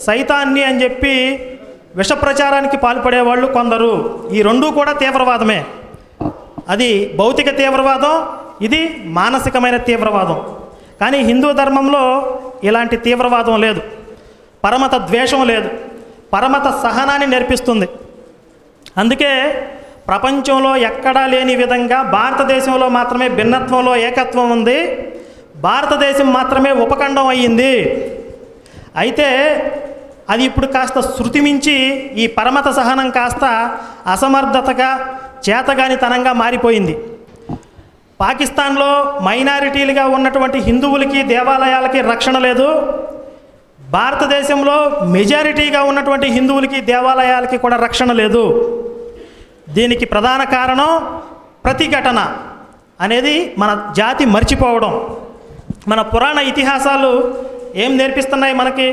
సైతాన్ని అని చెప్పి విష ప్రచారానికి పాల్పడేవాళ్ళు కొందరు. ఈ రెండూ కూడా తీవ్రవాదమే. అది భౌతిక తీవ్రవాదం ఇది మానసికమైన తీవ్రవాదం. కానీ హిందూ ధర్మంలో ఇలాంటి తీవ్రవాదం లేదు. పరమత ద్వేషం లేదు. పరమత సహనాన్ని నేర్పిస్తుంది. అందుకే ప్రపంచంలో ఎక్కడా లేని విధంగా భారతదేశంలో మాత్రమే భిన్నత్వంలో ఏకత్వం ఉంది. భారతదేశం మాత్రమే ఉపఖండం అయ్యింది. అయితే అది ఇప్పుడు కాస్త శృతి మించి ఈ పరమత సహనం కాస్త అసమర్థతగా చేతగానితనంగా మారిపోయింది. పాకిస్తాన్లో మైనారిటీలుగా ఉన్నటువంటి హిందువులకి దేవాలయాలకి రక్షణ లేదు. భారతదేశంలో మెజారిటీగా ఉన్నటువంటి హిందువులకి దేవాలయాలకి కూడా రక్షణ లేదు. దీనికి ప్రధాన కారణం ప్రతిఘటన అనేది మన జాతి మర్చిపోవడం. మన పురాణ ఇతిహాసాలు ఏం నేర్పిస్తున్నాయి మనకి?